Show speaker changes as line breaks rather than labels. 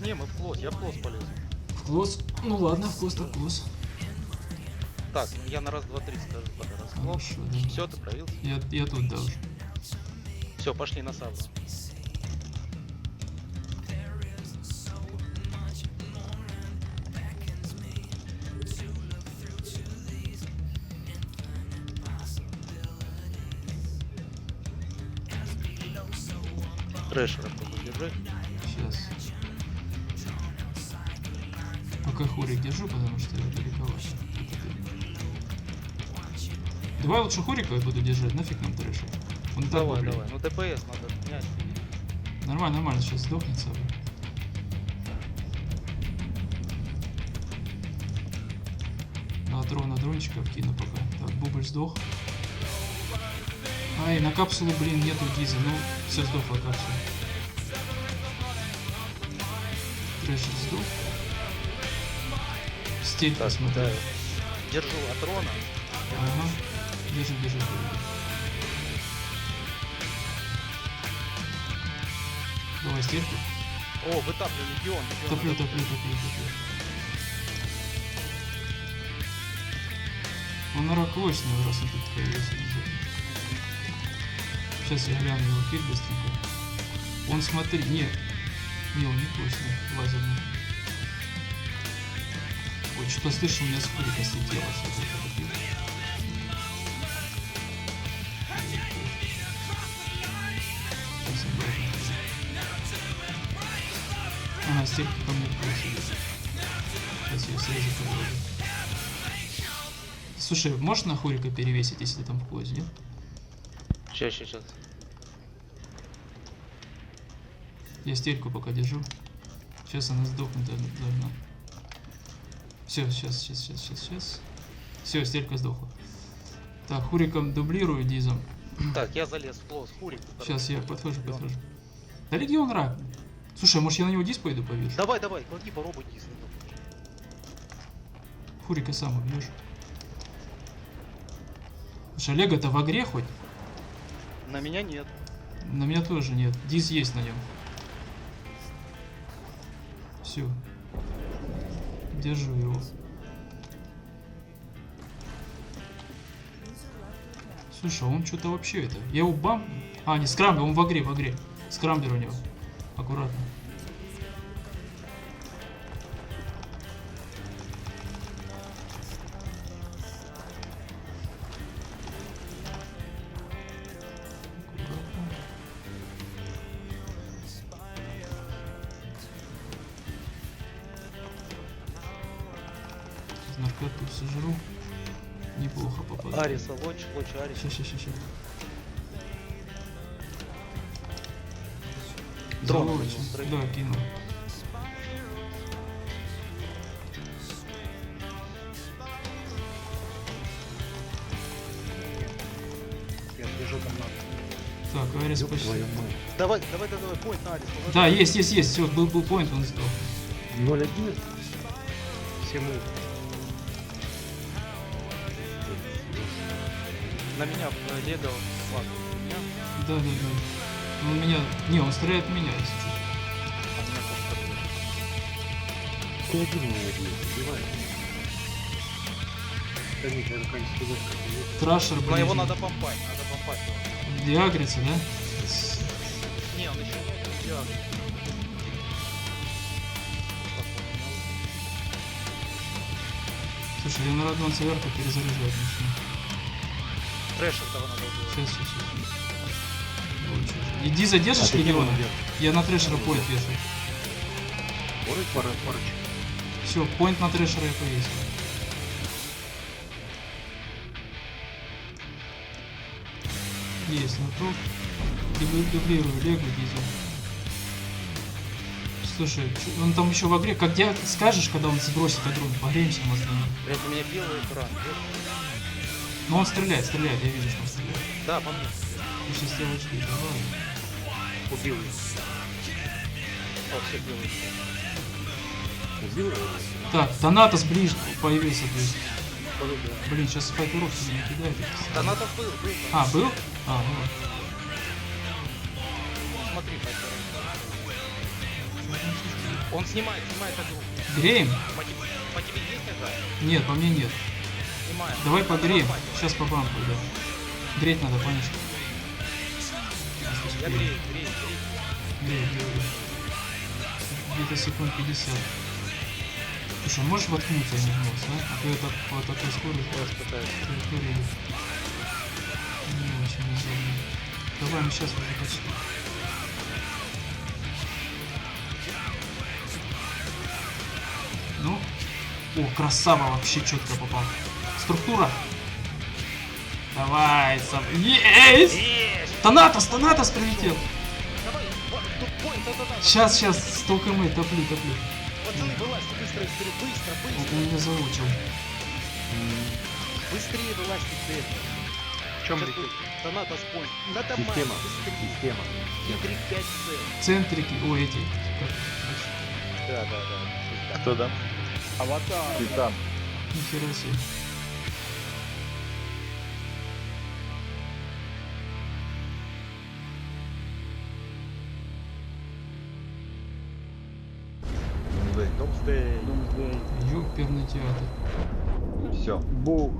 Не, мы в клосс, я в клосс полез.
В клосс? Ну ладно, в клосс так клосс.
Так, я на раз, два, три скажу, пока раз. Клосс.
Хорошо, да.
Все, ты провел?
Я, я тут, да, уже.
Все, пошли на саблу. Трэшера держи.
Сейчас. Хорик держу, потому что далековато. Это ты. Давай лучше хорика я буду держать, нафиг нам трэша. Он и так
Давай,
блин.
давай. Ну ДПС надо снять.
Нормально, нормально, сейчас сдохнет сам. На дрон, на дрончиков кину пока. Так, бубль сдох. Ай, на капсулу, блин, нету диза. Ну, все сдохла капсула. Трэшер сдох. Посмотрю.
да. Держу от Рона.
Ага. Держи, держи. Давай стельку.
О, вытаплю легион. легион
Топлю, топлю, топлю, топлю. Он наракочный, раз он тут появился. Сейчас я гляну его кит быстренько. Он смотри, нет. Не, он не точно, лазерный. Что-то слышу, у меня с курика слетело что-то. это такое. Сейчас обратно. Ага, стелька ко мне просит. Сейчас срежу. Слушай, можешь на Хурика перевесить, если ты там в клозе, нет?
Сейчас, сейчас, сейчас.
Я стельку пока держу. Сейчас она сдохнет должна. Все, сейчас, сейчас, сейчас, сейчас, сейчас. Все, стелька сдохла. Так, Хуриком дублирую дизом.
Так, я залез в клосс. Хурик.
Сейчас я подхожу, подхожу. Да легион рак. Слушай, может я на него диск пойду повешу?
Давай, давай, клади, попробуй если
Хурика сам убьешь. Слушай, Олега-то в игре хоть?
На меня нет.
На меня тоже нет. Диз есть на нем. Все. Держу его. Слушай, а он что-то вообще это. Я его бам. А, не скрамблер, он в игре, в игре. Скрамблер у него. Аккуратно. Наркоту сожру. Неплохо попадаю.
Ариса, лоч, лоч, Арис.
Ща, ща, ща, ща.
Дрон.
Да, кинул.
Я бежу там надо.
Так, Арис почти.
Давай, давай, давай, давай, поинт на Арис. положи.
Да, есть, есть, есть. Все, был, был поинт, он сдох.
0-1? Всему.
На меня э, Лего флаг. У меня,
Да, да, да. Он меня... Не, он стреляет меня, если честно.
а меня просто-
Ты один меня бьет, убивай. Да нет, я наконец туда
Трашер, блин.
Но его надо помпать, надо помпать его.
Диагрится, да?
Не, он еще не идеально.
Слушай, я на родном цверку перезаряжать начну.
Трэшер того надо убивать.
Сейчас, сейчас, сейчас. Иди задержишь
А
легиона? Я на трэшера поинт вешаю.
Порыч, пора, порыч.
Все, поинт на трэшера я повесил. Есть, на топ. Дубли- Дублирую легу дизель. Слушай, он там еще в игре. Как я скажешь, когда он сбросит игру, погреемся мозгами.
Блять, у меня белый экран.
Но он стреляет, стреляет, я вижу, что он стреляет.
Да, по мне.
Ты сейчас стрелочки, давай.
Убил его. О, все белые.
Убил его?
Так, Танатос ближе появился, то есть.
Полюбил.
Блин, сейчас спайкеров тебе не кидает.
Донатов был, был.
А, был? А, ну вот.
Смотри. Он снимает, снимает игру.
Греем?
По тебе, есть нажать?
Нет, по мне нет. Давай.
Хватит.
Сейчас по бампу, да. Греть надо, понял?
Я грею, грею, грею.
Грею, грею, грею. Где-то секунд 50. Слушай, можешь воткнуться в него, да? А то это по такой скорости траектории не очень удобно. Давай, мы сейчас уже почти. Ну, о, красава, вообще четко попал. Структура. Давай, сам. Есть! Танатос, Танатос прилетел. Сейчас, сейчас, столько мы, топлю, топлю.
Пацаны, вылазьте, быстро, быстрее, быстро,
Он,
быстро.
он меня заучил.
Быстрее вылазьте, цель.
В чем
будет Донатос поинт. На дома,
Система. Система.
Y5C.
Центрики, ой, эти.
Да, да, да.
Кто там?
Аватар.
Титан.
Нихера себе.
Думсдей.
Думсдей.
Ёперный театр.
Все.
Бух.